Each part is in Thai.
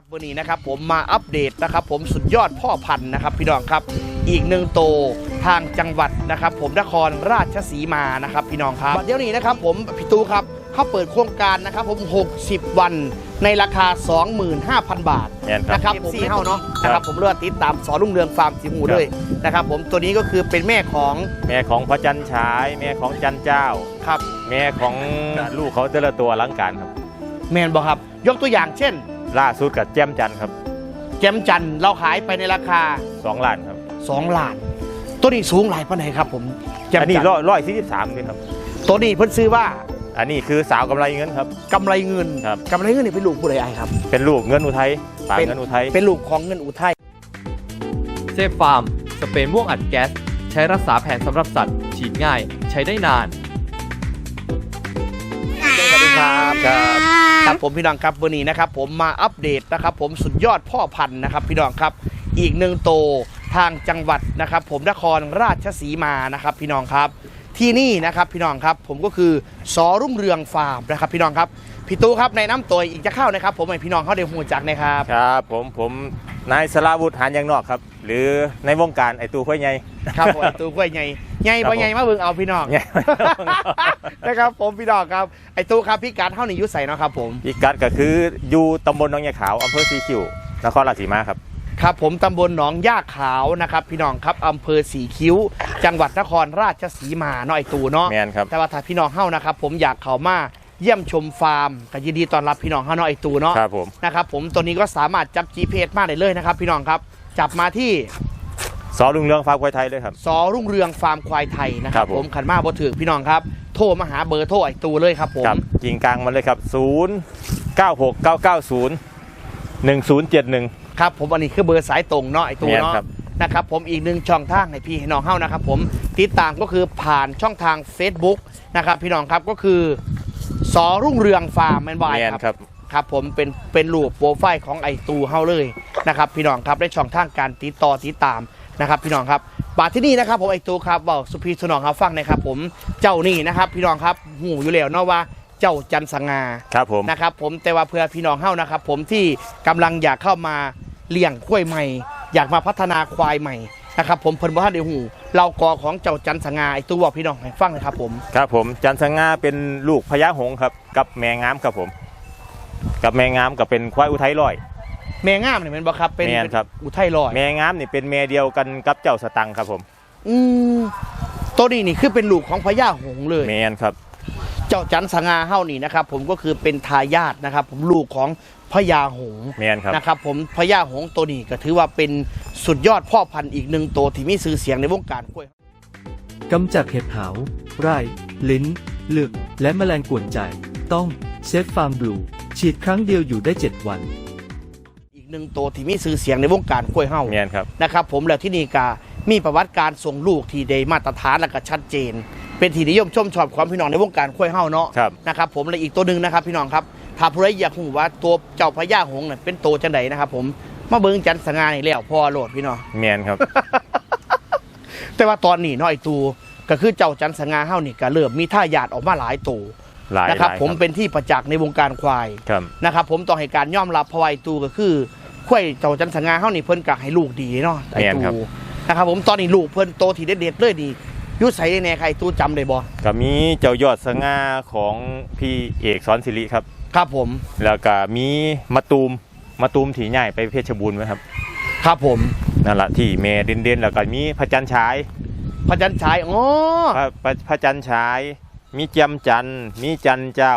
ครับวันนี้นะครับผมมาอัปเดตนะครับ ผมสุดยอดพ่อพันธุ์นะครับ พี่น้องครับ อีกหนึ่งโตทางจังหวัดนะครับ ผมนครราชสีมานะครับ พี่น้องครับเดี๋ยวนี้นะครับ ผมพี่ตูครับเขาเปิดโครงการนะครับ ผม 60 วันในราคา 25,000 บาทแม่นครับนะครับผมซีเฮาเนาะนะครับผมเลือกติดตามสอนลุงเรืองฟาร์มสีหมูเลยนะครับ ผมตัวนี้ก็คือเป็นแม่ของแม่ของพระจันทร์ฉาย แม่ของจันเจ้า ครับแม่ของลูกเขาแต่ละตัวอลังการครับ แมนบอกครับ ยกตัวอย่างเช่น ล่าสุดกับแจ่มจันทร์ครับแจมจันทร์เราขายไปในราคาสองล้านครับ2ล้าน ตัวนี้สูงหลายปานไหนครับ ผมแจมอันนี้จันทร้อยร์ร้อยสี่สิบสามเลยครับตัวนี้เพิ่นซื้อว่าอันนี้คือสาวกำไรเงินครับ กำไรเงินครับ กำไรเงินนี่เป็นลูกผู้ใดไอ้ครับ เป็นลูกเงินอุทัยฝากเป็นเงินอุทัย เป็นลูกของเงินอุทัยเซฟฟาร์ม สเปรย์ม่วงอัดแก๊ส ใช้รักษาแผนสำหรับสัตว์ ฉีดง่าย ใช้ได้นาน ผมพี่น้องครับวันนี้นะครับผมมาอัปเดตนะครับผมสุดยอดพ่อพันธุ์นะครับพี่น้องครับอีกหนึ่งโตทางจังหวัดนะครับผมนครราชสีมานะครับพี่น้องครับที่นี่นะครับพี่น้องครับผมก็คือสอรุ่งเรืองฟาร์มนะครับพี่น้องครับ พี่ตู้ครับในน้ำตัวอีกจะเข้านะครับ ผมให้พี่น้องเขาได้หูจักนะครับ ครับผมผมนายสลาวุฒิหานยางนอกครับ หรือในวงการไอตูข้อยใหญ่ครับผมตู้กล้วยใหญ่ใหญ่ครับบ่ใหญ่มาเบิ่งเอาพี่น้องใหญ่นะครับผมพี่น้องครับไอ้ตู้ครับพี่การเท่านี้อยุใส่เนาะครับ ผมอีกกัดก็คืออยู่ตำบลหนองยาขาวอำเภอสีคิ้วนครราชสีมาครับครับผมตำบลหนองย่าขาวนะครับ พี่น้องครับอำเภอสีคิ้ว จังหวัดนครราชสีมาเนาะไอ้ตู้เนาะแมนครับแต่ว่าถ้าพี่น้องเฮานะครับ ผมอยากเข้ามา เยี่ยมชมฟาร์มก็ยินดีต้อนรับพี่น้องเฮาเนาะไอ้ตู้เนาะครับผมนะครับผมตัวนี้ก็สามารถจับ GPS มาได้เลยนะครับ พี่น้องครับจับมาที่สอลุงเรืองฟ้าควายไทยเลยครับสอรุ่งเรืองฟาร์มควายไทยนะครับครับผผมมขันมาบ่ถึกพี่น้องครับโทรมาหาเบอร์โทรไอ้ตู้เลยครับผมครับกิงกลางมาเลยครับ 0 9 6 9 9 0 1 0 7 1 ครับผมอันนี้คือเบอร์สายตรงเนาะไอ้ตู้แม่นเนาะครับนะครับผมอีกหนึ่งช่องทางให้พี่ให้น้องเฮานะครับผมติดตามก็คือผ่านช่องทาง Facebook นะครับพี่น้องครับก็คือ สอรุ่งเรืองฟาร์มแมนบอยแมนครับครับ ครับผมเป็นเป็นรูปโปรไฟล์ของไอตูเฮาเลยนะครับพี่น้องครับได้ช่องทางการติดต่อติดตามนะครับพี่น้องครับบาทที่นี่นะครับผมไอตูครับบอกสุพีสนองครับฟังนะครับผมเจ้านี่นะครับพี่น้องครับหูอยู่แล้วเนาะว่าเจ้าจันสงาครับผมนะครับผมแต่ว่าเพื่อพี่น้องเฮ้านะครับผมที่กำลังอยากเข้ามาเลี้ยงกล้วยใหม่ อยากมาพัฒนาควายใหม่ นะครับผมเพิ่นบ่ทันได้หูเรากอของเจ้าจันสงาไอ้ตัวบอกพี่น้องให้ฟังนะครับผมครับผมจันทร์สง่าเป็นลูกพญาหงส์ครับ กับแม่งามครับผม กับแม่งามกับเป็นควายอุทัยร้อย แม่งามนี่แม่นบ่ครับเป็นแม่นครับ อุทัยลอยแม่งามนี่เป็นแม่เดียวกันกับเจ้าสตังค์ครับผม อืมตัวนี้นี่คือเป็นลูกของพญาหงส์เลย แมนครับ เจ้าจันสงาเฮ้านี่นะครับผมก็คือเป็นทายาทนะครับ ผมลูกของพญาหงส์แมนครับ นะครับผมพญาหงส์ตัวนี้ก็ถือว่าเป็นสุดยอดพ่อพันธุ์อีกหนึ่งตัวที่มีชื่อเสียงในวงการกล้วย กำจัดเห็บหาว ไร่ ลิ้นหลึก และแมลงกวนใจ ต้องเซฟฟาร์มบลู ฉีดครั้งเดียวอยู่ได้ 7 วัน อีกหนึ่งตัวที่มีชื่อเสียงในวงการกล้วยเฮ้า แมนครับ นะครับผมแล้วที่นี่ก็มีประวัติการส่งลูกที่ได้มาตรฐานและก็ชัดเจน เป็นที่นิยมชมชอบความพี่น้องในวงการกล้วยเฮ้าเนาะครับ นะครับผมและอีกตัวหนึ่งนะครับพี่น้องครับถ้าผู้ใดอยากรู้ว่าตัวเจ้าพญาหงส์น่ะเป็นตัวจังไดนะครับ ผมมาเบิ่งจันทร์สง่านี่แล้วพอโหลดพี่น้อง แมนครับ แต่ว่าตอนนี้เนาะไอ้ตูก็คือเจ้าจันทร์สง่าเฮ้านี่ก็เริ่มมีท่ายาดออกมาหลายตัวหลายนะครับ หลายผมเป็นที่ประจักษ์ในวงการควาย ครับ นะครับผมต้องให้การยอมรับเพราะว่าไอ้ตูก็คือข้วยเจ้าจันทร์สง่าเฮานี่เพิ่นกักให้ลูกดีเนาะไอ้แม่นครัตูบ นะครับผมตอนนี้ลูกเพิ่นโตที่เด็ดๆเลยนี่อ ยุใส่แน่ใครตูจำได้บ่ก็มีเจ้ายอดสง่าของพี่เอกสอนศิริครับ ครับผม แล้วก็มีมาตูมมาตูมถีใหญ่ไปเพชรบูรณ์ไหมครับ ครับผมนั่นแหละที่แม่เด่นๆแล้วก็มีพระจันทร์ฉายพระจันทร์ฉายอ๋อพระพระพระจันทร์ฉายมีเจียมจันทร์มีจันเจ้า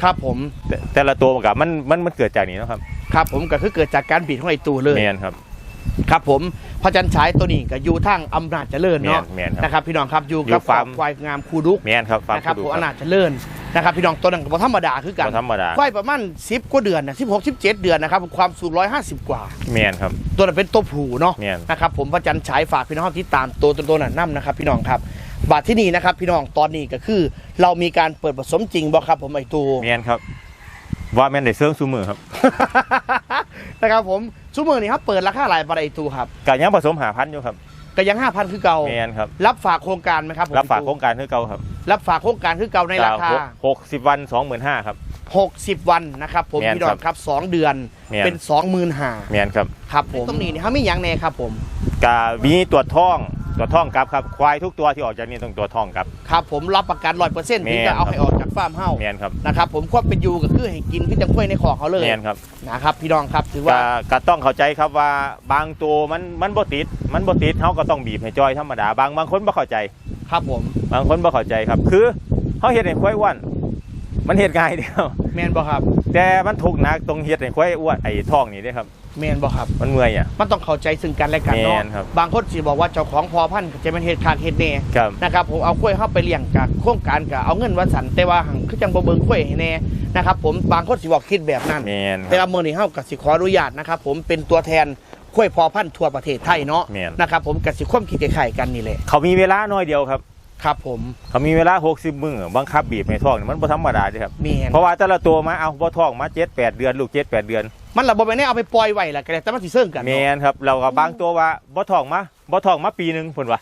ครับผมแต่แต่ละตัวมันกับมันมันมันเกิดจากนี้เนาะครับ ครับผมก็คือเกิดจากการบิดของไอ้ตูเลยแมนครับ ครับผมพระจันทร์ฉายตัวนี้ก็อยู่ทางอำนาจเจริญเนาะแม่นๆครับนะครับพี่น้องครับอยู่อยู่กับฟาร์มควายงามคูดุกแมนครับฟาร์มนะครับคุผมดูอำนาจเจริญนะครับพี่น้องตัวนั้นก็บ่ธรรมดาคือกันบ่ธรรมดาควายประมาณ10กว่าเดือนนะ16 17 เดือนนะครับความสูง150 กว่า แมนครับ ตัวนั้นเป็นตัวผูเนาะแม่น นะครับผมพระจันทร์ฉายฝากพี่น้องที่ตามตัวตัวตัวนั้นนํนะครับ พี่น้องครับบาทที่นี่นะครับ พี่น้องตอนนี้ก็คือ เรามีการเปิดผสมจริงบ่ครับผมไอตู แมนครับ ว่าแมนได้เสื่องซูมือครับ นะครับผม ชั่วโมงนี้ครับเปิดราคาหลายบาทไอตูครับกายังผสมหาพันธุ์อยู่ครับก็ยังห้าพันคือเก่าแมนครับรับฝากโครงการไหมครับผมรับฝากโครงการคือเก่าครับรับฝากโครงการคือเก่าในราคาหกสิบวันสองหมื่นห้าครับ60 วันนะครับผมแม่นพี่น้อครังบครับ 2 เดือนแม่นเป็น25,000แมนครับครับผมตรงนี้นี่เขาไม่ยังแน่ครับผมกามีตรวจท้องตรวจท้องครับครับควายทุกตัวที่ออกจากนี่ต้องตรวจท้องครับครับผมรับประกัน100%แม่นถึงจะเอาครับให้ออก จากฟาร์มเฮ้าแมนครับนะครับผมควบเป็นอยูก็คือให้กินคือจังค่อยในของเขาเลยแมนครับนะครับพี่น้องครับถือก็ว่าก็ต้องเข้าใจครับว่าบางตัวมันมันบ่ติด มันบ่ติดเขาก็ต้องบีบให้จอยธรรมดาบางบางคนบ่เข้าใจครับผม บางคนบ่เข้าใจครับคือเขาเฮ็ดให้ควายอ้วนมันเฮ็ดง่ายเดียวแมนบ่ครับ แต่มันทุกข์หนักตรงเฮ็ดให้ควายอ้วนไอ้ท้องนี่เด้ครับ แมนบ่ครับ มันเมื่อยอะ มันต้องเข้าใจซึ่งกันและกันเนาะแม่นครับบางคนสิบอกว่าเจ้าของพอพันธุ์จะเป็นเหตุขาดเหตุแน่ครับ นะครับผมเอากล้วยเข้าไปเลี้ยงจากโครงการกับเอาเงินวัดสันแต่ว่าหังคือจังบ่เบิ่งกล้วยให้แน่นะครับผมบางคนสิบอกคิดแบบนั้น แมนคแต่รับว่ามื้อนี้เฮาก็สิขออนุญาตนะครับผมเป็นตัวแทนกล้วยพอพันธุ์ทั่วประเทศไทยเนาะแม่น นะครับผมก็สิความคิดคล้ายๆกันนี่แหละ เขามีเวลาน้อยเดียวครับ ครับผมเขามีเวลา 60 มื้อบังคับบีบให้ท้องนี่มันบ่ธรรมดาเด้ครับ แม่นเพราะว่าแต่ละตัวมาเอาบ่ท้องมา7 8เดือน ลูก 7 8 เดือนมันละบ่แม่นได้เอาไปปล่อยไว้ล่ะก็ได้แต่มันสิเซิงกันแมเนาะนครับ เราก็บางตัวว่าบ่ท้องมาบ่ท้องมาปีหนึงเพิ่นว่า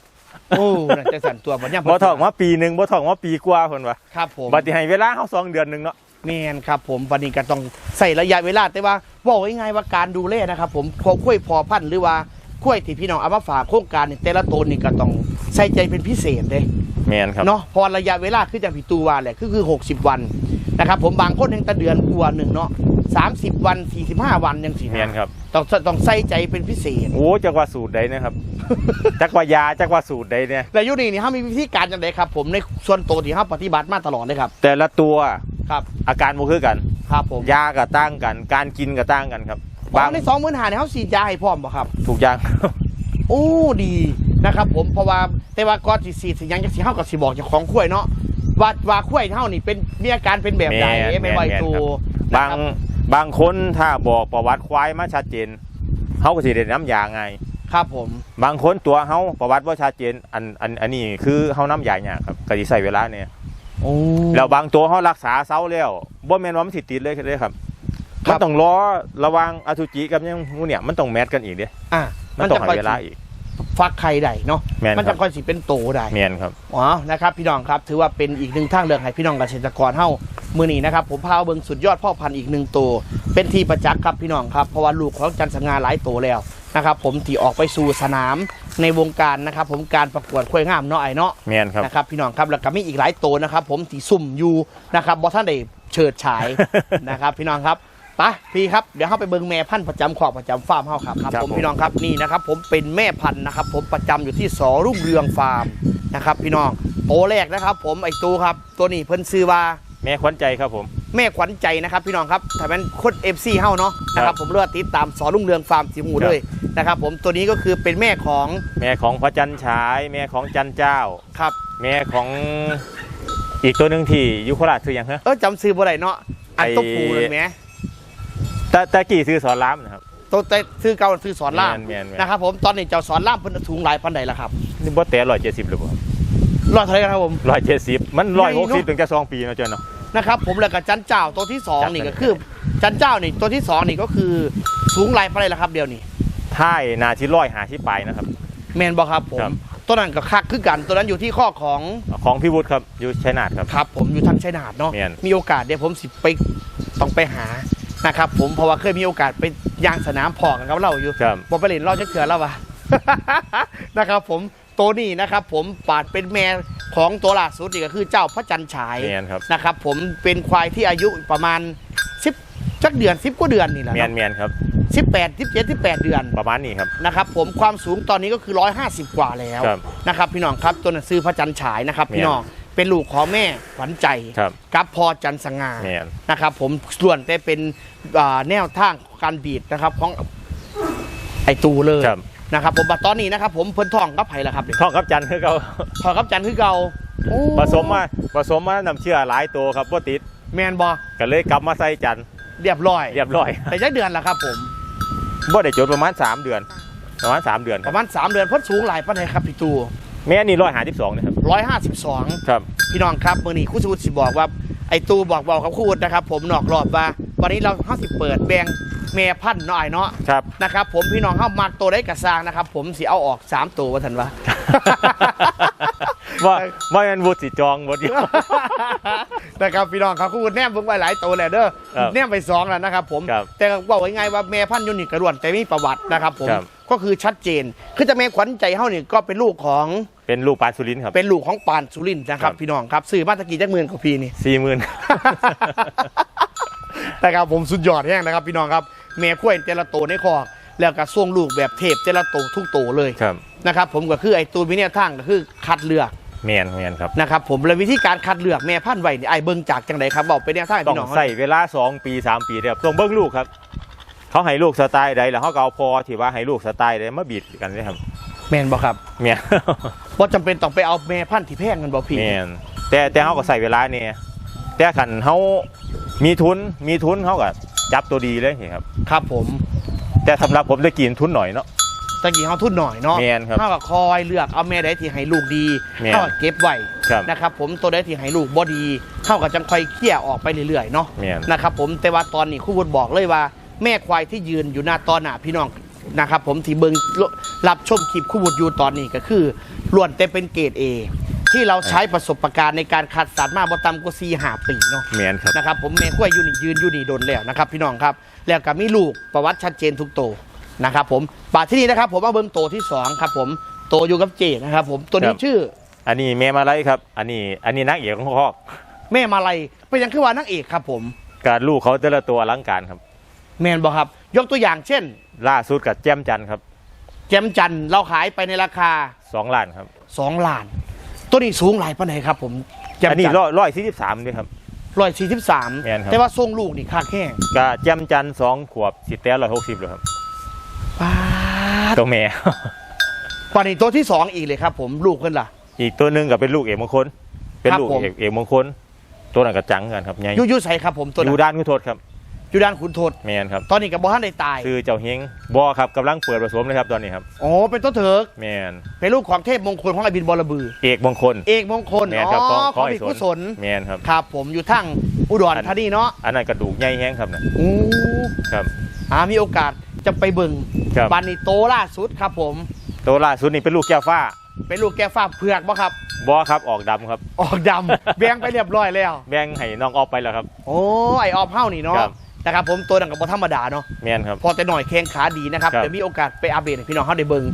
โอ้นั่นจังสั่นตัวบ่ยังบ่ท้องมาปีหนึงบ่ท้องมาปีกว่าเพิ่นว่าครับผม บัดนี้ให้เวลาเฮาสองเดือนหนึงเนาะ แม่นครับผมวันนี้ก็ต้องใส่ระยะเวลาแต่ว่าบอกง่ายๆว่าการดูแลนะครับผมพอกล้วยพอพันธุ์หรือว่า กล้วยที่พี่น้องเอามาฝากโครงการนี่แต่ละตัวนี่ก็ต้องใส่ใจเป็นพิเศษเด้แมนครับเนาะพอระยะเวลาคือจังพี่ตูว่าแหละคือคือ 60 วันนะครับผมบางคนยังแตะเดือนกว่าหนึ่งเนาะ30 วัน 45 วันยังสิแมนครับต้องต้องใส่ใจเป็นพิเศษ โอ้จักว่าสูตรใดนะครับ จักว่ายาจักว่าสูตรใดเนี่ยแต่ยุคนี้นี่เขามีวิธีการจังไดครับ ผมในส่วนตัวที่เขาปฏิบัติมาตลอดเลยครับ แต่ละตัวครับอาการบ่คือกัน ครับผมยาก็ต่างกัน การกินก็ต่างกันครับ บางในสองมื่นหาเนี่ยเขาฉีดยาให้พร้อมบ่ครับทุกอย่าง โอ้ดีนะครับผมเพราะว่าแต่ว่าก่อนสิสีดสิหยังจะสิเฮากับสิบอกเจ้าของกล้วยเนาะว่าว่ากล้วยเฮานี่เป็นมีอาการเป็นแบบใดแม่นไม่ไหวแม่น ตัวบางบางคนถ้าบอกประวัติควายมาชัดเจนเขาก็สิได้น้ำยาไง ครับผม บางคนตัวเขาประวัติว่าชัดเจนอันอันอันนี้คือเขาน้ำยาเนี่ยครับก็สิใส่เวลาเนี่ยโอ้แล้วบางตัวเขารักษาเซาแล้วบ่แม่นว่ามันสิติดเลยเลยครับ มันต้องรอระหวังอสุจิกับยังงูเนี่ยมันต้องแมทกันอีกเด้อะมันต้องให้เวลาอีกฟักไข่ได้เนาะแม่นมันครัจะบค่อยสิเป็นโตได้แม่นครับอ๋อนะครับ พี่น้องครับถือว่าเป็นอีกหนึ่งทางเลือกให้พี่น้องเกษตรกรเฮามือนี้นะครับผมพาเบิ่งสุดยอดพ่อพันธุ์อีกหนึ่งตัวเป็นที่ประจักษ์ครับพี่น้องครับเพราะว่าลูกของจันทร์สง่าหลายตัวแล้วนะครับผมที่ออกไปสู่สนามในวงการนะครับผมการประกวดควายงามเนาะไอ้เนาะแม่นครับนะครับพี่น้องครับแล้วก็มีอีกหลายตัวนะครับผมที่ซุ่มอยู่นะครับบอท่านได้เฉิดฉายนะครับพี่น้องครับ ไปพี่ครับเดี๋ยวเข้าไปเบิ่งแม่พันธุ์ประจำขอบประจำฟาร์มเฮาครับครับ ครับผมผม พี่น้องครับนี่นะครับ ผมเป็นแม่พันธุ์นะครับ ผมประจำอยู่ที่สอรุ่งเรืองฟาร์มนะครับ พี่น้องโตวแรกนะครับ ผมไอ้ตัวครับ ตัวนี้เพิ่นซื้อว่า แม่ขวัญใจครับผม แม่ขวัญใจนะครับพี่น้องครับถ้าเป็นคนเอฟซีเฮาเนาะนะครับผมเลือกติดตามสอรุ่งเรืองฟาร์มสีหมูครับด้วยนะครับผมตัวนี้ก็คือเป็นแม่ของแม่ของพระจันทร์ฉาย แม่ของจันเจ้า ครับแม่ของอีกตัวหนึ่งที่อยุโคราชคืออย่างฮะ เออจำซื้อบ่ได้เนาะอันไอ้ตัวผูเลยไหม ตะตะกี้ซื้อสอนรามนะครับ ตัวแต่ซื้อเก่าซื้อสอนล่ามแม่นแม่น นะครับผมตอนนี้เจ้าสอนล่ามเพิ่นสูงหลายปันใดละครับนี่บ่แต่ร้อยเจ็ดสิบหรือเปล่ารอดเท่าไหร่ครับผม ร้อยเจ็ดสิบมันใหญ่ร้อยหเนกอะสิบถึงจะสองปีเนาะเจ้าเนาะ นะครับผมแล้วก็จันเจ้าตัวที่สองจันนี่ก็จันคือ จันเจ้านี่ตัวที่สองนี่ก็คือสูงหลายปันใดละครับเดียวนี่ท้ายนาที่ร้อยหาที่ปลายนะครับ แมนบอครับผมครับ ตัวนั้นก็คักคือกันตัวนั้นอยู่ที่ข้อของของพี่วุฒิครับอยู่ชัยนาทครับ ครับผมอยู่ทางชัยนาทเนาะแม่น มีโอกาสเดี๋ยวผมสิไปต้องไปหา นะครับผมเพราะว่าเคยมีโอกาสไปย่างสนามพอกันกับเราอยู่ครับผมไปเล่นเราจะเขือแล้ววะ นะครับผมตัวนี้นะครับผมปาดเป็นแม่ของตัวล่าสุดนี่ก็คือเจ้าพระจันทร์ฉายแมนครับ นะครับผมเป็นควายที่อายุประมาณ10จักเดือน10กว่าเดือนนี่แหละแมนแมนครับ สิบแปดสิบเจ็ดสิบแปดเดือน ประมาณนี้ครับ นะครับผมความสูงตอนนี้ก็คือ 150 กว่าแล้วครับนะครับพี่น้องครับตัวหนังสือพระจันทร์ฉายนะครับพี่น้อง เป็นลูกของแม่ขวัญใจครับกับพอจันทร์สง่าแมนนะครับ ผมส่วนแต่เป็นอ่าแนวทางการบีดนะครับของไอตูเลยครับนะครับ ผมบัดตอนนี้นะครับ ผมเพิ่นท่องกับไผ่ละครับเด็กท่องครับจันทร์คือเขาทองกับจันทร์คือเก่าโอ้ผสมมาผสมมานำเชื่อหลายตัวครับบ่ติดแมนบอก็เลยกลับมาใส่จันทร์เรียบร้อยเรียบร้อยแต่จักเดือนละครับ ผม บ่ได้จดประมาณ 3 เดือน ประมาณ 3 เดือนปครับระมาณ 3 เดือนเพิ่นสูงหลายปานใดครับพี่ตู แม่นี่ร้อยหาสิบสองนะครับ152ครับพี่น้องครับมื่อนี้ครู่สมุทรสิบอกว่าไอ้ตูบอกบอกกับครู่วุฒินะครับ ผมนอกรอบว่า วันนี้เราห้าสิเปิดแบ่งแม่พันธุ์หน่อยเนาะครับนะครับ ผมพี่น้องเข้ามักตัวได้กระซางนะครับ ผมสิเอาออกสามตัวว่าทันวะว่าว่ามันวุฒิสิจองวุฒินะครับพี่น้องครับคุณแนมเบิ่งไว้หลายตัวแล้วเด้อครับแนมไปสองแล้วนะครับ ผมครับแต่ก็บอกไว้ไงว่าแม่พันธุ์อยูนิคกระดวนแต่มีประวัตินะครับ ผมครับก็คือชัดเจนคือจะแม่ขวัญใจเฮานี่ก็เป็นลูกของ เป็นลูกปานสุรินทร์ครับ เป็นลูกของปานสุรินทร์นะครับ ครับ พี่น้องครับซื้อมาตะกี้จักหมื่นกว่าพีนี่ สี่หมื่น นะครับผมสุดยอดแห้งนะครับ พี่น้องครับแม่ข้วยแต่ละโตวในคอกแล้วก็ส่วงลูกแบบเทพแต่ละโตวทุกโตวเลยครับนะครับผมก็คือไอ้ตูนวิเนี่ยทั้งก็คือคัดเลือกแมนแมนครับ นะครับผมและวิธีการคัดเลือกแม่พันธุ์ไว้นี่ไอ้เบิ่งจากจังไดครับบอกไปเนี่ยทั้งให้ต้องพี่น้องใส่เวลาสองปีสามปีเนี่ยต้องเบิ้งลูกครับ เขาให้ลูกสไตล์ใดแล้วเขาก็เอาพอที่ว่าให้ลูกสไตล์ใดมาบีดกันเลยครับ แม่นบ่ครับแมนว่าจำเป็นต้องไปเอาแม่พันธุ์ที่แพงกันบ่พี่ แมนแต่แต่เขาก็ใส่เวลาเนี่ยแต่ขันเขามีทุนมีทุนเขาก็จับตัวดีเลยครับ ครับผม แต่สำหรับผมจะกินทุนหน่อยเนาะ ตะกี้เฮาทุนหน่อยเนาะแม่นครับเฮาก็คอยเลือกเอาแม่ใดที่ให้ลูกดีแม่น เฮาก็เก็บไว้ครับ นะครับ ผมตัวใดที่ให้ลูกบ่ดีเฮาก็จังค่อยเคลี่ยร์ออกไปเรื่อยๆเนาะแมนนะครับผมแต่ว่าตอนนี้ครูวุฒิบอกเลยว่า แม่ควายที่ยืนอยู่หน้าตอนหน้าพี่น้อง นะครับผมที่เบิงรับชมคลิปครูวุฒิอยู่ตอนนี้ก็คือล้วนแต่เป็นเกรด A ที่เราใช้ประสบการณ์ในการคัดสรรมาบ่ต่ำกว่า4 5ปีเนาะแมนครับ นะครับผมแม่ควายอยู่นี่ยืนอยู่นี่โดนแล้วนะครับพี่น้องครับ แล้วก็มีลูกประวัติชัดเจนทุกโตวนะครับผมป่าที่นี่นะครับผมเอาเบิ้งโตวที่สองครับผมโตวอยู่กับเจนะครับผมตัวนี้ชื่ออันนี้แม่มาไลยครับ อันนี้อันนี้นักเอกของคอกแม่มาลัยเป็นยังคือว่านางเอกครับผม การลูกเขาแต่ละตัวอลังการครับ แมนบอกครับ ยกตัวอย่างเช่น ล่าสุดกับแจ้มจันทร์ครับแจมจันทร์เราขายไปในราคาสองล้านครับ2ล้านตัวนี้สูงหลายปานไหนครับ ผมแจมอันนี้จันทร้อยร์ร้อยสี่สิบสามด้วยครับ ร้อยสี่สิบสามแม่นครับ แต่ว่าทรงลูกนี่ค่าแข้งกับแจ้มจันทร์สองขวบสิบแต้ร้อยหกสิบเลยครับป้าดตัวแม่ ปานนี้ตัวที่สองอีกเลยครับ ผมลูกเพิ่นล่ะ อีกตัวหนึ่งก็เป็นลูกเอกมงคล เป็นครับลูกผม เอกเอกมงคลตัวนั้นก็จังกันครับใหญ่อยูอยูใส่ครับผมตัวอนั้ยู่นด้านขุนโทษครับ อยู่ด้านขุนทดแมนครับตอนนี้กับบ่ทันได้ตายซื้อเจ้าเฮงบอครับกำลังเปิดผสมเลยครับตอนนี้ครับอ๋อเป็นต้นเถิกแมนเป็นลูกของเทพมงคลของอบินบอระบือ เอกมงคลเอกมงคลแมนอ๋ครับของอขขอองงไอ้พี่สนกุศลแมนครับครับผมอยู่ทั้งอุดรธานีเนาะอันนั้นกระดูกใหญ่แห้งครับนะโอ้ครับอามีโอกาสจะไปเบิ่งครับบันนี้โตล่าสุดครับ ผมตัวล่าสุดนี่เป็นลูกแก้วฟ้า เป็นลูกแก้วฟ้าเผือกบ่ครับบอครับออกดำครับ ออกดำแบ่งไปเรียบร้อยแล้ว แบ่งให้น้องออกไปแล้วครับ โอ้ไอออฟเฮ้านี่เนาะครับ นะครับผมตัวดังกับบ่ธรรมดาเนาะแมนครับพอแต่หน่อยแข้งขาดีนะครับครับเดี๋ยวมีโอกาสไปอัปเดตให้พี่น้องเขาได้เบิ่ง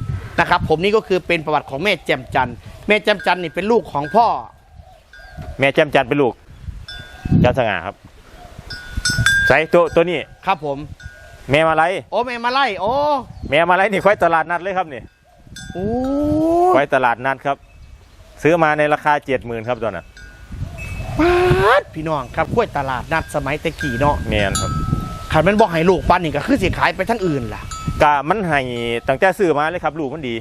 นะครับผมนี่ก็คือเป็นประวัติของแม่แจ่มจันทร์แม่แจ่มจันทร์นี่เป็นลูกของพ่อ แม่แจ้มจันทร์เป็นลูกจันทร์สง่าครับใส่ตัวตัวนี้ครับผม แม่มาไลยโอ้แม่มาไล่โอ้แม่มาไลยนี่ควายตลาดนัดเลยครับนี่โอ้ควายตลาดนัดครับ ซื้อมาในราคาเจ็ดหมื่นครับตัวน่ะป๊าดพี่น้องครับกล้วยตลาดนัดสมัยแตะกี้เนาะแมนครับ ขันมันบอกให้ลูกปันนี่ก็คือสิขายไปทั้งอื่นล่ะกะมันให้ตั้งแต่ซื้อมาเลยครับ ลูกมันดี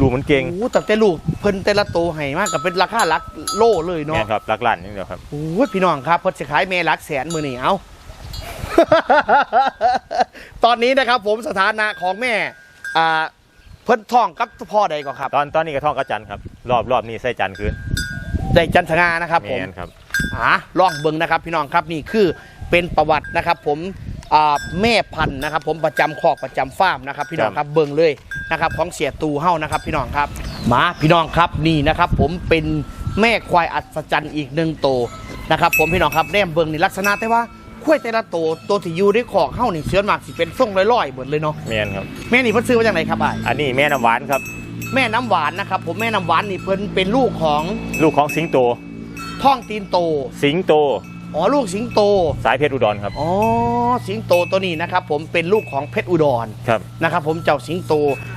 ลูกมันเก่งโอ้แต่แต่ลูกเพิ่นแต่ละโตวให้มากกับเป็นราคาหลักโล่เลยแมเนาะนครับรักลั่นนี่เดียวครับ โอ้ยพี่น้องครับเพิ่นสิขายเมลักแสนมือนี่เอา ตอนนี้นะครับผมสถานะของแม่อ่าเพิ่นท้องกับพ่อใดก่อนครับตอนตอนนี้กระท่องกระจันทร์ครับ รอบรอบนี้ใส่จันทร์คืนได้จันทงานะครับแมผมนครับ อ่าลองเบิ่งนะครับ พี่น้องครับนี่คือ เป็นประวัตินะครับ ผมอ่าแม่พันธุ์นะครับ ผมประจำคอกประจำฟาร์มนะครับ พี่น้องครับเบิ่งเลยนะครับของเสียตูเฮ้านะครับ พี่น้องครับมาพี่น้องครับนี่นะครับ ผมเป็นแม่ควายอัศจรรย์อีกหนึ่งโตวนะครับผมพี่น้องครับแนมเบิ่งนี่ลักษณะแต่ว่าควายแต่ละโตวตัวที่อยู่ในคอกเฮ้านี่เสือมากสิเป็นทรงลอยๆเบิดเลยเนาะแมนครับแม่นี่เพิ่นซื้อมาจากไหนครับอะอันนี้แม่น้ำหวานครับ แม่น้ำหวานนะครับผมแม่น้ำหวานนี่เพิ่นเป็นลูกของลูกของสิงโต ท่องตีนโต สิงโต อ๋อลูกสิงโต สายเพชรอุดรครับ อ๋อสิงโตตัวนี้นะครับผมเป็นลูกของเพชรอุดรครับ นะครับผมเจ้าสิงโต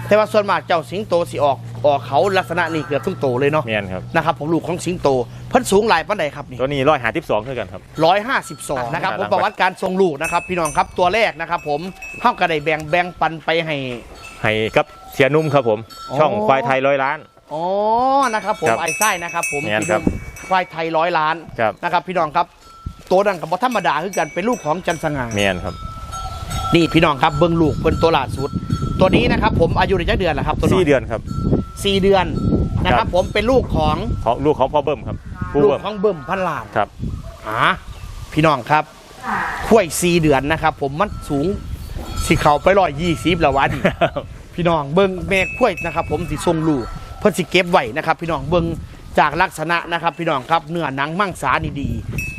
แต่ว่าส่วนมากเจ้าสิงโตสิออกออกเขาลักษณะนี้เกือบทุกโตเลยเนาะแมนครับ นะครับผมลูกของสิงโตเพิ่นสูงหลายปานใดครับนี่ตัวนี้ร้อยหาทิบสองเท่ากันครับ ร้อยห้าสิบสองนะครับผมประวัติการทรงลูกนะครับ พี่น้องครับตัวแรกนะครับผมเข้ากระไดแบ่งแบ่งปันไปให้ ให้กับเสียนุ่มครับผม อ๋อ ช่องควายไทยร้อยล้าน อ๋อนะครับผมครับไอ้ไส้นะครับผมแม่นพี่ครันุ่บมควายไทยร้อยล้านครับ นะครับพี่น้องครับ ตัวดังกับบธรรมดาคือกันเป็นลูกของจันสง่าแมนครับ นี่พี่น้องครับเบิ้งลูกเป็นตัวล่าสุด ตัวนี้นะครับ ผมอายุได้จักเดือนแล้วครับตัวน้สี่อยเดือนครับ สี่เดือนนะคครัรับบผมเป็นลูกของของลูกของพ่อเบิ้มครับผู้ลูกเบิ้มของเบิ่มพันลานครับอ่าพี่น้องครับข้วยสี่เดือนนะครับ ผมมันสูงสิเขาไปร้อยยี่สิบแล้ววัน พี่น้องเบิ้งแม่กล้วยนะครับ ผมสิทรงลูกเพิ่นสิเก็บไว้นะครับ พี่น้องเบิ้งจากลักษณะนะครับ พี่น้องครับเนื้อหนังมั่งสานี่ดี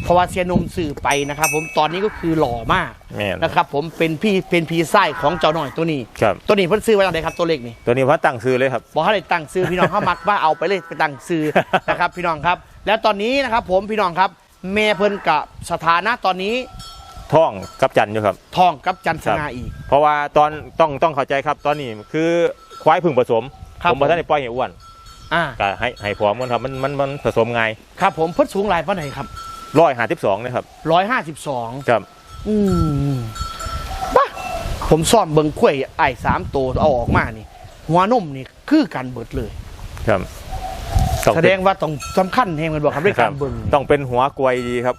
เพราะว่าเสียนมสื่อไปนะครับ ผมตอนนี้ก็คือหล่อมากแม่น นะครับผมเป็นพี่เป็นพีไส้ของเจ้าหน่อยตัวนี้ ครับ ตัวนี้เพิ่นซื้อไว้อย่างไรครับตัวเล็กนี่ตัวนี้ว่าตั้งซื้อเลยครับ บอกให้ได้ตั้งซื้อพี่น้องเขามักว่าเอาไปเลยไปตั้งซื้อ นะครับพี่น้องครับ แล้วตอนนี้นะครับผมพี่น้องครับแม่เพิ่นกับสถานะตอนนี้ท่องกับจันอยู่ครับ ทองกับจันทนาอีก เพราะว่าตอนต้องต้องเข้าใจครับ ตอนนี้คือควายพึ่งผสม ครับผมบ่ทันได้ปล่อยให้อ้วนอ่าก็ให้ให้พร้อมกันครับมันมันมันผสมง่ายครับผมเพิ่นสูงหลายปานไหนครับ ร้อยห้าสิบสองนะครับร้อยห้าสิบสองครับ อืมปะผมซ่อมเบิ่งข้วยไอ้สามตัวเอาออกมานี่หัวนมนี่คือกันเบิดเลย ครับแสดงว่าต้องสำคัญแฮงแมันบอกครับด้วยคการับรเบิ่งนี่ต้องเป็นหัวกลวยดีครับ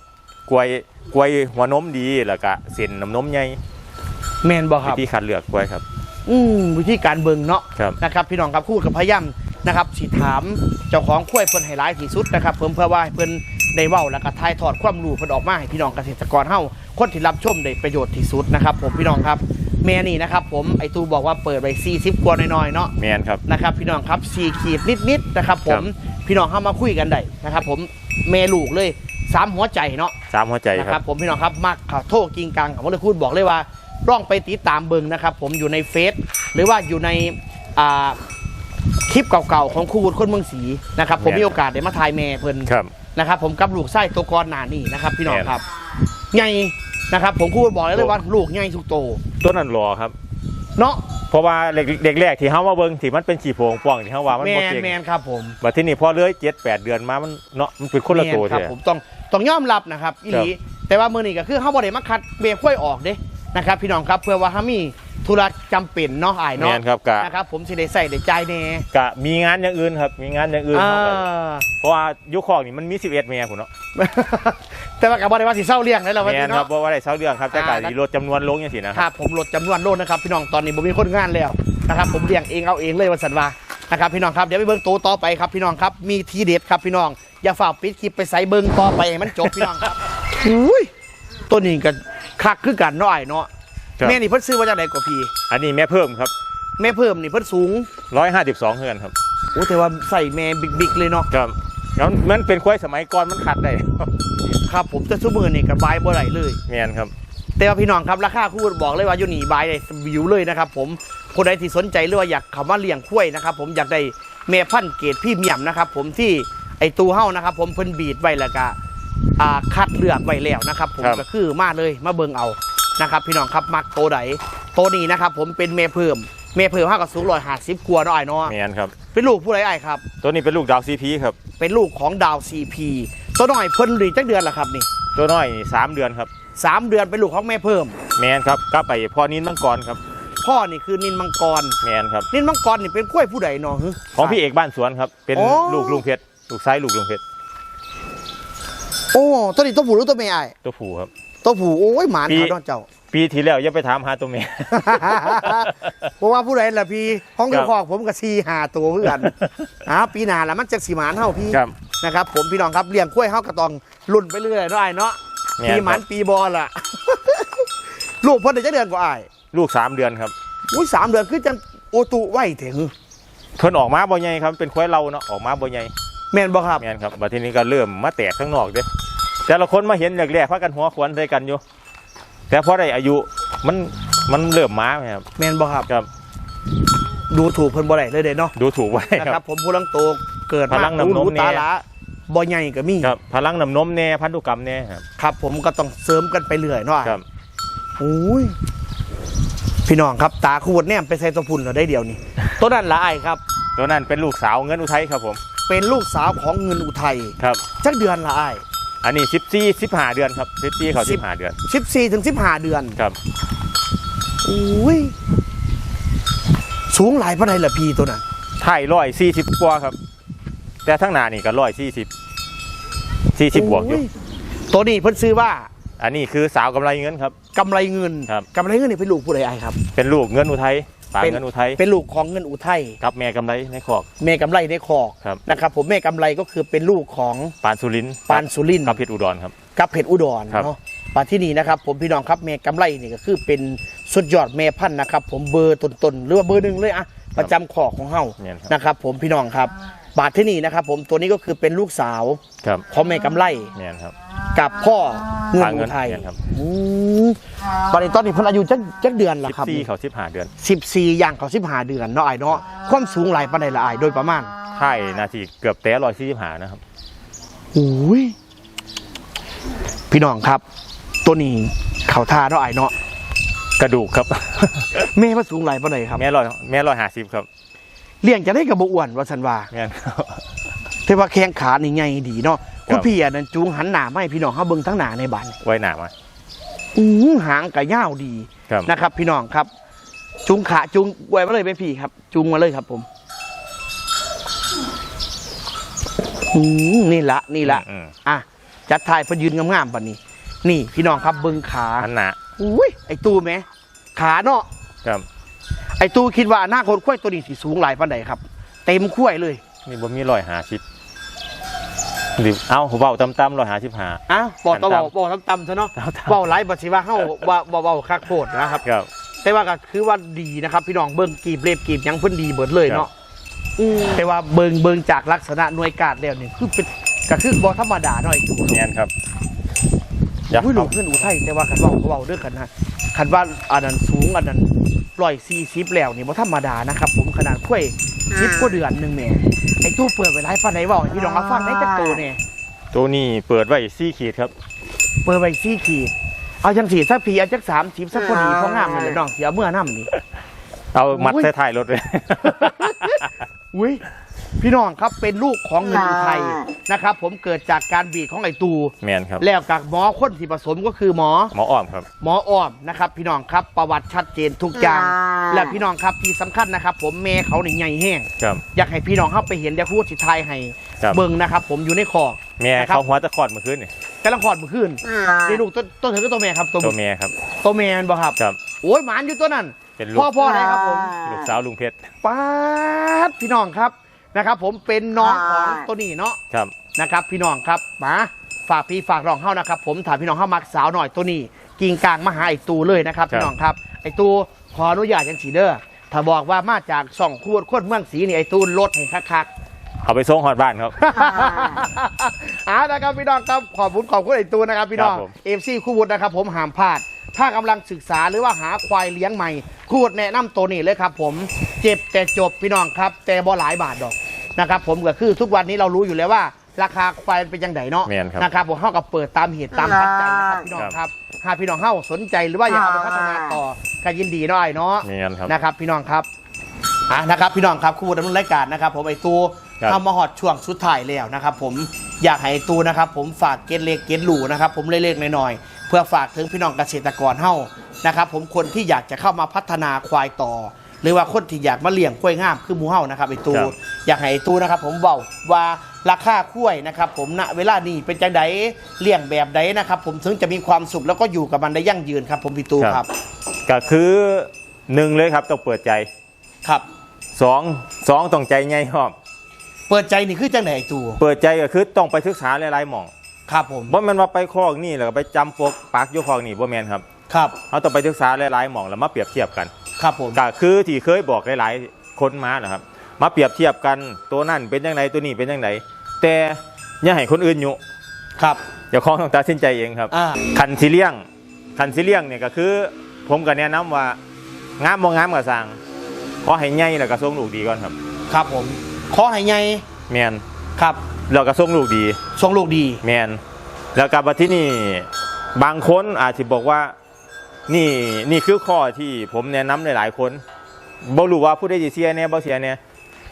กลวยกลวยหัวนมดีแล้วก็เส้นน้ำนมใหญ่แมนบอกควิรับ ธีคัดเลือกกลวยครับ อืมวิธีการเบิ่งเนาะครับ นะครับ พี่น้องครับคู่กับพยายามนะครับสิถามเจ้าของข้วยเพิ่นให้ร้ายที่สุดนะครับ เพิ่มเพื่อว่าให้เพิ่น ได้เว้าแล้วก็ทายทอดความรู้เพิ่นออกมาให้พี่น้องเกษตรกรเฮาคนที่รับชมได้ประโยชน์ที่สุดนะครับผมพี่น้องครับแม่นี่นะครับผมไอตูบอกว่าเปิดไป40กว่าน้อยๆเนาะแมนครับ นะครับพี่น้องครับ4ขีดนิดๆนะครับผครัมบพี่น้องเข้ามาคุยกันได้นะครับผมแม่ลูกเลยสามหัวใจเนาะสามหัวใจนะคครัรับบผมพี่น้องครับมักข่าวโทษกิงกังผมเลยพูดบอกเลยว่าร่องไปติดตามเบิงนะครับผมอยู่ในเฟซหรือว่าอยู่ในอ่าคลิปเก่าๆของครูวุฒิคนเมืองศรีนะครับผมแม่นมีโอกาสได้มาถ่ายแม่เพิ่นครับ นะครับผมกับลูกไส้ตัวกรหนานี่นะครับ พี่น้องแม่นครับใหญ่นะครับ ผมครูวุฒิบอกเลยว่าลูกใหญ่ทุกโตตัวนั้นรอครับ เนาะเพราะว่าเด็กเด็กแรกที่เฮามาเบิ่งที่มันเป็นฉีโพงป่องที่เฮาว่ามันแมบ่นเก่งแมนครับผมบัดที่นี่พอเลื้อย7 8เดือนมามันเนาะมันเป็นคนละตัวแม่นครับแท้ผมต้องต้องยอมรับนะครับอีหลีแต่ว่ามือนี้ก็คือเขาบ่ได้มาคัดเบรค่อยออกเด้นะครับ พี่น้องครับเพื่อว่าถ้ามี ธุระจำเป็นเนาะอ้ายแมเนาะนครับกะนะครับผมสิได้ใส่ได้จ่ายแน่กะมีงานอย่างอื่นครับ มีงานอย่างอื่นอ่าเฮาก็เพราะว่ายุคคอกนี่มันมี 11เมียพุ่นเนาะแต่ว่ากับบ่ได้ว่าสิเศร้าเลี้ยงเลยล่ะวันแมนี้นครับเนาะ บ่ว่าได้เซาเรื่องครับแต่กะอ่า สิลดจำนวนลงจังซี่นะคครับรับผมลดจำนวนโลดนะครับพี่น้องตอนนี้ผมมีคนงานแล้วนะครับผมเลี้ยงเองเอาเองเลยวันสันวานะครับพี่น้องครับเดี๋ยวไปเบิ่งโตวต่อไปครับพี่น้องครับมีทีเด็ดครับพี่น้องอย่าฝ่าปิดคลิปไปใส่เบิ่งต่อไปให้มันจบพี่น้องครับอุ้ยตัวนี้ก็คักคือกันเนาะอ้ายเนาะ ครับ แม่นี่เพิ่นซื้อมาจากไหนกว่าพี่ อันนี้แม่เพิ่มครับแม่เพิ่มนี่เพิ่นสูง152เฮือนครับโอ้แต่ว่าใส่แม่บิ๊กๆเลยเนาะครับแล้วมันเป็นควายสมัยก่อนมันขัดได้ ครับผมแต่ชั่วมือนี่ก็บายบ่ได้เลย แมนครับ แต่ว่าพี่น้องครับราคาคู่บอกเลยว่าอยู่นี่บายได้วิวเลยนะครับผมคนใดที่สนใจหรือว่าอยากเข้ามาเลี้ยงกล้วยนะครับผมอยากได้แม่พันธุ์เกรดพรี่เมียมนะครับผมที่ไอตูเฮ้านะครับผมเพิ่นบีดไว้แล้วก็อ่าคัดเลือกไว้แล้วนะครับผมครับ ก็คือมาเลยมาเบิ่งเอา นะครับพี่น้องครับมักโตใดโตนี้นะครับผมเป็นแม่เพิ่มแม่เพิ่มห้ากับสูงร้อยห้าสิบกว่าเนาะไอ้ายเนาะแมนครับเป็นลูกผู้ใดไอ้ายครับ ตัวนี้เป็นลูกดาวซีพีครับเป็นลูกของดาวซีพีตัวน้อยเพิ่นหลีจักเดือนละครับนี่ ตัวน้อยนี่สามเดือนครับสามเดือนเป็นลูกของแม่เพิ่ม แมนครับก็ไปพ่อนินมังกรครับ พ่อนี่คือนินมังกรแมนครับนินมังกรนี่เป็นกล้วยผู้ใดเนาะฮึของพี่เอกบ้านสวนครับ เป็นอ๋อลูกลุงเพชรลูกซ้ายลูกลุงเพชรโอ้ตัวนี้ตัวผู้หรือตัวแม่ไอ้ายตัวผู้ครับ ตัวผู้โอ้ยหมานปีเขาต้องเจ้า ปีที่แล้วอย่าไปถามหาตัวเมีย เพราะว่าผู้ใดล่ะพี่ห้องครัคือบคอกผมกับซีหาตัวเพื่อนอ่าปีหน้าละมันจะสีหมานเท่าพี่ครับนะครับ ผมพี่น้องครับเลี้ยงกล้วยเฮากระตองรุ่นไปเรื่อยเนาะไอ้ายเนาะแม่นปีหมันครับปีบอลล่ะ ลูกเพ่นได้จะเดือนกว่าไอ้ายลูกสามเดือนครับ อุ้ยสามเดือนคือจังโอตุไหวถึง เพิ่นออกมาบ่ใหญ่ครับเป็นควายเราเนาะออกมาบ่ใหญ่แม่นบ่ครับ แม่นครับบัดทีนี้ก็เริ่มมาแตกข้างนอกเด้อ แต่ละคนมาเห็นแรกๆพากันหัวขวนใส่กันอยู่ แต่พอได้อายุมันมันเริ่มมาครับแม่นบ่ครับครับ ดูถูกเพิ่นบ่ได้เลยเด้เนาะดูถูกไว้นะคครัรับ บ ผมผู้ลังโตเกิดพมาลังน้ำนมรู้แน่ตาหละบ่ใหญ่ก็มีครับพลังน้ำนมแน่พันธุกรรมแน่ครับครับ ผมก็ต้องเสริมกันไปเรื่อยเนาะครับโอ้ยพี่น้องครับตาขวดแนมไปใส่ตัวพุ่นเราได้เดียวนี่ตัวนั้นละไอายครับ ตัวนั้นเป็นลูกสาวเงินอุทัยครับผมเป็นลูกสาวของเงินอุทัยครับ จักเดือนละไอาย อันนี้สิบสี่สิบห้าเดือนครับสิบสี่เขาสิสิบบห้าเดือนสิบสี่ถึงสิบห้าเดือนครับโอ้ยสูงหลายปานใดละพี่ตัวนั้นไทยร้อยสี่สิบกว่าครับ แต่ทั้งหน้านี่ก็ร้อยสี่สิบสี่สิบบวกอยู่โตัวนี้เพิ่นซื้อว่า อันนี้คือสาวกำไรเงินครับกำไรเงินครับกำไรเงินนี่เป็นลูกผู้ใดไอายครับ เป็นลูกเงินอุทัย ปางเป็นเงินอุทัยเป็นลูกของเงินอุทัยกับแม่กำไรในคอกแม่กำไรในคอกครับนะครับผมแม่กำไรก็คือเป็นลูกของปานสุรินทร์ปานสุรินทร์กับเพชรอุดรครับกับเพชรอุดรครับเนาะมาที่นี่นะครับผมพี่น้องครับเมกำไรนี่ก็คือเป็นสุดยอดแม่พันธุ์นะครับ ผมเบอร์ต้นๆหรือว่าเบอร์หนึ่งเลยอะประจำขอกของเฮาแม่นครับนะครับ ผมพี่น้องครับ บาทที่นี่นะครับ ผมตัวนี้ก็คือเป็นลูกสาวครับของแม่กำไรแม่นครับกับพ่อเงินพาเงิอุนทัยแม่นครับอืมตอนนี้ตอนนี้เพิ่นอายุจักจักเดือนละครับ14เขา15เดือนสิบสี่อย่างเขาสิบห้าเดือนเนาะไอ้ายเนาะความสูงหลายปานใดละไอ้ายโดยประมาณค่ายนาทีเกือบแต่145นะครับโอ้ยพี่น้องครับ ตัวนี้เขาทาเนาะไอ้ายเนาะกระดูกครับ แม่มันสูงหลายปานใดครับแม่ร้อยแม่ร้อยห้าสิบครับ เลี้ยงจะได้กับบ่อ้วนว่าสันว่าแม่นครับ แต่ว่าแข้งขานี่ไงดีเนาะครัคุณบพี่อะนั่นจูงหันหน้ามาให้พี่น้องเฮาเบิ่งทั้งหน้าในบ้านไว้หนามาอื้อหางกะยาวดีครับนะครับ พี่น้องครับ จูงขาจูงไว้มาเลยไปพี่ครับ จูงมาเลยครับผมอืมนี่ละนี่ละ อืมอะจัดทายเพอยืนงามๆบัดนี้ นี่พี่น้องครับเบิ่งขาหันหนาอุ้ยไอ้ตู้แหมขาเนาะครับ ไอ้ตู้คิดว่าอนาคตกล้วยตัวนี้สิสูงหลายปานใดครับ เต็มกล้วยเลยนี่บ่มีร้อยห้าสิบหรือเอ้าเบาต่ำๆร้อยห้าสิบห้าอ้าวบอกต่อตามบอกบอกต่ำๆซะเนาะตามๆเบาไร้บัสิว่าเฮาว่าว่าเบาคักโพดนะครับ ครับ แต่ว่าก็คือว่าดีนะครับ พี่น้องเบิ่งกีบเล็บกีบหยังเพิ่นดีเบิดเลยเนาะอืมแต่ว่าเบิ่งเบิ่งจากลักษณะหน่วยการแล้วนี่คือเป็นก็คือบ่ธรรมดาเนาะไอ้ตู้แม่นครับอย่าอุ้ยหนูเอาเพื่อนอุทัยแต่ว่าคันเว้าก็เว้าเด้อกันนะคันว่าอันนั้นสูงอันนั้น 140แล้วนี่บ่ธรรมดานะครับผมขนาดกล้วย10กว่าเดือนหนึงแหม่ไอ้ตู้เปิดไว้หลายปานใดเว้าให้พี่น้องรับฟังได้จักตัวเนี่ยตัวนี้เปิดไว้สี่ขีดครับ เปิดไว้สี่ขีด เอาจังสีสักพีเอาจักสามสิบสักพอดีเพราะงามเลยน้องเสียเมื่อน้ำนี่เอามัดโอ้ยใส่ท้ายรถเลยอุ้ย พี่น้องครับเป็นลูกของเงินไทยนะครับ ผมเกิดจากการบีดของไอตูแม่นครับแล้วกับหมอคนที่ผสมก็คือหมอ หมออ้อมครับ หมออ้อมนะครับ พี่น้องครับประวัติชัดเจนทุกอย่าง และพี่น้องครับที่สำคัญนะครับ ผมเมเขาหนึ่งใหญ่แห้งครับอยากให้พี่น้องเข้าไปเห็นเดี๋ยวพูดสิทายให้ครับเบิ่งนะครับ ผมอยู่ในคอกแม่นะครับเขาหัวตะคอดเมื่อคืนนี่กำลังคลอดเมื่อคืนนี่ลูกต้นต้นเถือก็ตัวแม่ครับตัวตัวแม่ครับตัวแม่มันบ่ครับครับโอ้ยหมานอยู่ตัวนั้นเป็นลูพ่อกพ่อไหนครับผมลูกสาวลุงเพชรป้าดพี่น้องครับ นะครับผมเป็นน้องของตัวนี้เนาะครับนะครับ พี่น้องครับมาฝากพี่ฝากรองเฮานะครับ ผมถามพี่น้องเฮามักสาวหน่อยตัวนี้กิ่งกลางมาหาไอตูเลยนะครับพี่น้องครับไอตูขออนุญาตจังสีเด้อถ้าบอกว่ามาจากส่องขวดขวดเมืองสีนี่ไอตูลดให้คักเอาไปส่งฮอดบ้านครับๆอ่านะครับพี่น้องครับขอบคุณขอบคุณไอตูนะครับพี่น้องครับผมเอฟซีคู่วุฒินะครับ ผมห้ามพลาด ถ้ากำลังศึกษาหรือว่าหาควายเลี้ยงใหม่คู่วุฒิแนะนำตัวนี้เลยครับ ผมเจ็บแต่จบพี่น้องครับ แต่บ่หลายบาทดอก นะครับผมก็คือทุกวันนี้เรารู้อยู่แล้วว่า ราคาควายเป็นยังไงเนาะแม่นครับนะครับผมเข้ากับเปิดตามเหตุตามปัจจัยนะครับพี่น้องครับหากพี่น้องเข้าสนใจหรือว่าอยากเอาไปพัฒนาต่อก็ยินดีเนาะไอ้เนาะแม่นครับนะครับพี่น้องครับอะนะครับพี่น้องครับคู่ดำเนินรายการนะครับ ผมไอ้ตูครับ ทำมาหอดช่วงสุดท้ายแล้วนะครับผมอยากให้ไอ้ตูนะครับ ผมฝากเกตเล็กเกตหลูนะครับ ผมเล็กๆน้อยๆเพื่อฝากถึงพี่น้องเกษตรกรเฮ้านะครับ ผมคนที่อยากจะเข้ามาพัฒนาควายต่อ หรือว่าคนที่อยากมาเลี้ยงกล้วยงามคือหมูเฮ้านะครับไอ้ตูครับ อยากให้ไอ้ตูนะครับ ผมเบาว่าราคากล้วยนะครับ ผมณเวลานี้เป็นจังไดเลี้ยงแบบใดนะครับ ผมถึงจะมีความสุขแล้วก็อยู่กับมันได้ยั่งยืนครับ ผมพี่ตูครับก็คือหนึ่งเลยครับต้องเปิดใจครับ สองสองต้องใจใหญ่พร้อมเปิดใจนี่คือจังไหนไอ้ตูเปิดใจก็คือต้องไปศึกษาหลายๆหม่องครับผมบ่แม่นว่าไปคอกนี่แล้วก็ไปจำปกปักอยู่คอกนี่บ่แม่นครับครับเราต้องไปศึกษาหลายๆหม่องแล้วมาเปรียบเทียบกัน ครับผม ก็คือที่เคยบอกหลายๆคนมานะครับ มาเปรียบเทียบกันตัวนั่นเป็นยังไงตัวนี้เป็นยังไงแต่อย่าให้คนอื่นอยู่ครับเจ้าของต้องตัดสินใจเองครับอ่า คันสิเลี้ยงคันสิเลี้ยงเนี่ยก็คือ ผมก็แนะนำว่างามบ่งามก็สร้างขอให้ใหญ่แล้วก็ส่งลูกดีก่อนครับ ครับผมขอให้ไงแม่นครับแล้วก็ส่งลูกดี ทรงลูกดี แม่นแล้วกลับมาที่นี่บางคนอาจจะบอกว่า นี่นี่คือข้อที่ผมแนะนำหลายๆคนบ่รู้ว่าผู้ใดสิเสียแน่บ่เสียแน่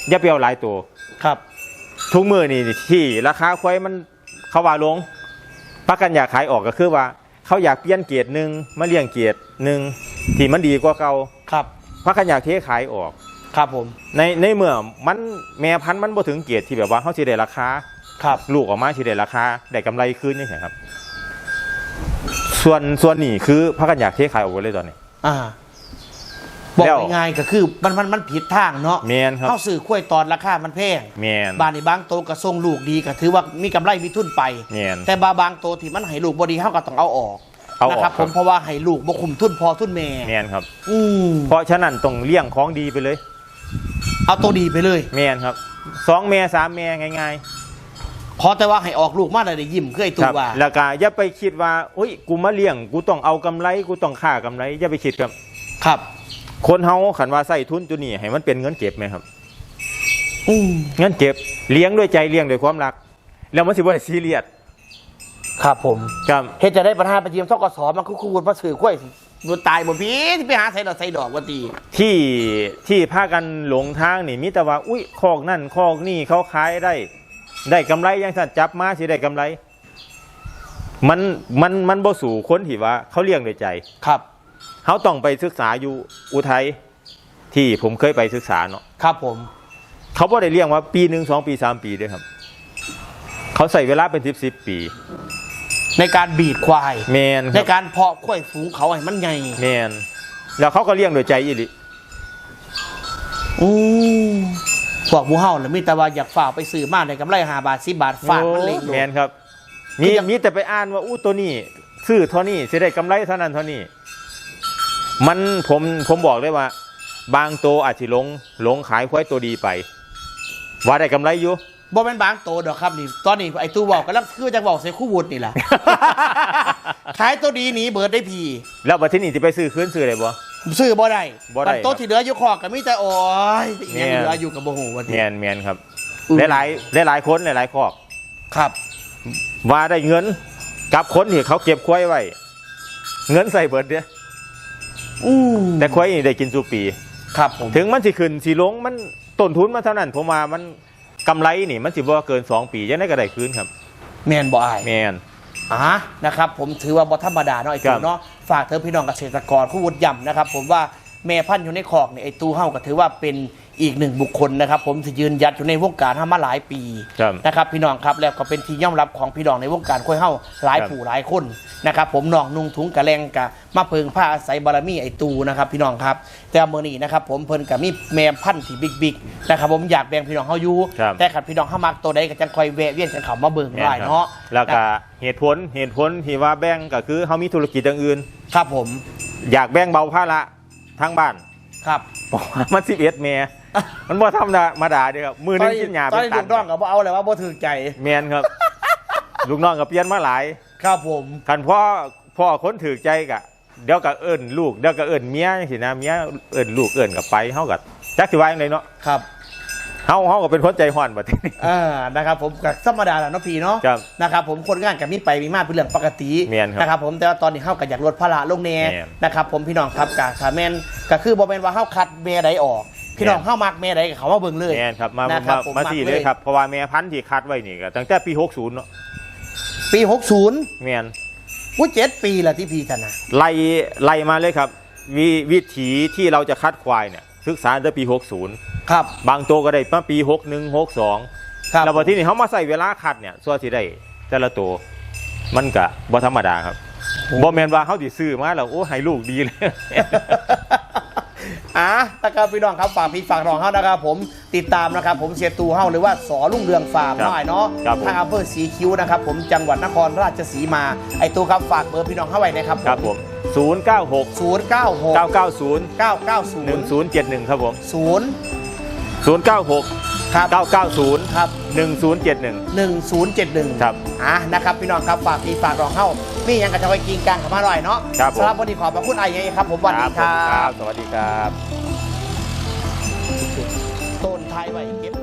อย่าไปเอาหลายตัว ครับ ทุกมือนี่ที่ราคาควายมันเขาว่าลงประกันอยากขายออกก็คือว่า เขาอยากเปลี่ยนเกียรติหนึ่งมาเลี้ยงเกียรติหนึ่งที่มันดีกว่าเก่าครับพระกันอยากเทขายออก ครับผม ในในเมื่อมันแม่พันธุ์มันบ่ถึงเกียรติที่แบบว่าเขาสิได้ราคาครับ ลูกออกมาสิได้ราคาได้กำไรคืนนี่ครับ ส่วนส่วนนี้คือพระกันอยากเทขายออกไปเลยตอนนี้ อ่าบอกแล้วง่ายๆก็คือมันมันมันผิดทางเนาะแมนครับเข้าสื่อคุ้วยตอนราคามันแพงแมนบานในบางโตวก็ทรงลูกดีก็ถือว่ามีกำไรมีทุนไป แมนแต่บาบางโตวที่มันให้ลูกบดีเข้าก็ต้องเอาออกเอาออกนะครับคผรับ มเพราะว่าให้ลูกบ่คุมทุนพอทุนแม่แมนครับ อืมเพราะฉะนั้นต้องเลี้ยงของดีไปเลย เอาตัวดีไปเลย แมนครับสองแม่สามแม่ง่าย ขอแต่ว่าให้ออกลูกมาได้ยิ้มคือไอ้ๆตัควรับว่าแล้วก็อย่าไปคิดว่าอุ้ยกูมาเลี้ยง กูต้องเอากำไรกูต้องค่ากำไรอย่าไปคิดครับ ครับ คนเฮาขันว่าใส่ทุนตัวนี้ให้มันเป็นเงินเก็บไหมครับอืมเงินเก็บเลี้ยงด้วยใจเลี้ยงด้วยความรัก แล้วมันสิบ่ได้ซีเรียสครับผมครับเฮ็ดจะได้ประธานประเทียมทกสมันคือคูณมาสื่อกล้วยมันตายบ่พี่ที่ไปหาใส่ดอกใส่ดอกว่าตีที่ที่พากันหลงทางนี่มีแต่ว่าอุ้ยคอกนั่นคอกนี่เขาขายได้ ได้กำไรอยังสั่นจับมาสิได้กำไร มันมันมันบ่สู่คนที่ว่า เขาเลี้ยงด้วยใจครับเขาต้องไปศึกษาอยู่อุทัยที่ผมเคยไปศึกษาเนาะครับผม เขาบ่ได้เลี้ยงว่า ปีหนึ่งสองปีสามปีด้วยครับ เขาใส่เวลาเป็นสิบสิบปี ในการบีดควายแมนคในรับการเพาะควายฝูงเขาให้มันใหญ่แมนแล้วเขาก็เลี้ยงด้วยใจอีหลิอืม พวกหมูเฮาน่ะมีแต่ว่าอยากฝากไปซื้อมาได้กำไร5บาท10บาทฝากมันเล็กแมนครับ มีมีแต่ไปอ่านว่าอู้ตัวนี้ซื้อเท่านี้สิได้กำไรเท่านั้นเท่านี้ มันผมผมบอกได้ว่า บางตัวอาจจะลงลงขายควายตัวดีไป ว่าได้กำไรอยู่ บ่แม่นบางโตดอกครับนี่ ตอนนี้ไอ้ตู้บอกกำลังคือจังบอกใส่คู่วุฒินี่แหละ ขายตัวดีหนีเบิดได้พีแล้วบัดที่นี่จะไปซื้อคืนซื้ออะไรบ่ ซื้อบ่ได้บ่ได้บัโต๊ะที่เหลืออยู่คอกก็มีแต่โอ้ยยังแม่เหลืออยู่กับบ่ฮู้ว่าแมที่นแมนครับอืมหลายหลายหลายๆคนหลายหลายๆครอบครับ ว่าได้เงินกับคนที่เขาเก็บควายไว้ เงินใส่เบิดเด้ออืมแต่ควายนี่ได้กินสู่ปี ครับผมถึงมันสิขึ้นสิลงมันต้นทุนมาเท่านั้นผมว่ามันกำไรนี่มันสิบ่เกิน2ปียังได้ก็ได้คืนครับ แม่นบ่อายแมน อ่านะครับผมถือว่าบ่ธรรมดาเนาะไอ้ครัตูบเนาะฝากเธอพี่น้องเกษตรกรผู้วุฒิย่ำนะครับ ผมว่าแม่พันธุ์อยู่ในคอกเนี่ยไอ้ตูเฮาก็ถือว่าเป็น อีกหนึ่งบุคคลนะครับ ผมที่ยืนยัดอยู่ในวงการทำมาหลายปีครับนะครับพี่น้องครับแล้วก็เป็นที่ยอมรับของพี่น้องในวงการค่อยเฮาหลายครับผู้หลายคนนะครับ ผมน้องนุ่งถุงกระแลงกะมาเพิงผ้าอาศัยบารมีไอ้ตูนะครับ พี่น้องครับ แต่เมื่อนี้นะครับ ผมเพิ่นกับมีแม่พันธุ์ที่บิ๊กๆนะครับผมอยากแบ่งพี่น้องเฮาอยู่ครับแต่ขัดพี่น้องเฮามักตัวใดก็จังคอยแวะเวียนกันเข้ามาเบิ่งแม่นได้ครับเนาะแล้วก็เหตุผลเหตุผลที่ว่าแบ่งก็คือเขามีธุรกิจอย่างอื่น ครับผม อยากแบ่งเบาภาระทั้งบ้านครับ บอกว่ามันสิบเอ็ดเมมันบ่ธรรมดามาด่าเด้อครับมือหนึงกินหยาตอนเป็นนี้ตัลูนกน้องก็บ่เอาเลยว่าบ่ถือใจแมนครับ ลูกน้องก็เปลี่ยนมาหลาย ครับผมคันพ่อพ่อคนถือใจกะเดี๋ยวก็เอิ้นลูกเดี๋ยวก็เอิ้นเมียจังซี่นะเมียเอิ้นลูกเอิ้นกับไปเฮาก็จักสิว่าจังไดเนาะครับ เฮาเฮาก็เป็นคนใจฮ้อนบัดนี้ อ่านะครับผมกับธรรมดาแหละเนาะพี่เนาะครับนะครับผมคนงานกับมีไปมีมาเป็นเรื่องปกติแม่นครับนะครับผมแต่ว่าตอนนี้เฮาก็อยากลดภาระลงแน่แม่นนะครับผมพี่น้องครับกะขาแม่นก็คือบ่แม่นว่าเฮาคัดแม่ใดออก พี่น้องแม่น เฮามักแม่ใดก็เขามาเบิ่งเลยแม่นครับมานะครัมาบผมมามักสี่เลยเลยครับเพราะว่าแม่พันธุ์ที่คัดไว้นี่ก็ตั้งแต่ปี60เนาะปี 60แม่นอุ้ยเจ็ดปีละที่พี่ท่านนะไล่ไล่มาเลยครับวิวิถีที่เราจะคัดควายเนี่ย ศึกษาตั้งแต่ปี 60 ครับ บางตัวก็ได้มาปี 61 62 ครับแล้วพอที่นี่เขามาใส่เวลาคัดเนี่ยส่วนที่ได้แต่ละตัวมันก็บ่ธรรมดาครับบ่แม่นว่าเขาสิซื้อมาแล้วโอ้ให้ลูกดีเลย อะนะครับพี่น้องครับฝากพี่ฝากน้องเฮานะครับผมติดตามนะครับผมเสียตูเฮาหรือว่าสอลุ่งเรืองฟาร์มครับหน่อยเนาะครับผมทางอำเภอสีคิ้วนะครับผมจังหวัดนครราชสีมา ไอตูครับฝากเบอร์พี่น้องเข้าไว้นะครับครับผม 096 ศูนย์เก้าหก990 เก้าเก้าศูนย์1071 ครับผม ศูนย์096 ครับ990 ครับ1071 หนึ่งศูนย์เจ็ดหนึ่ง ครับ อะนะครับพี่น้องครับฝากพี่ฝากน้องเข้า มีอย่างกระจะไปกินกลางขับมาหน่อยเนาะครับผม สำหรับวันนี้ขอบพระคุณไอ้ยังไงครับ ผมสวันดีคผมรับสวัสดีครับ ต้นไทยไว้เก็บไปเลย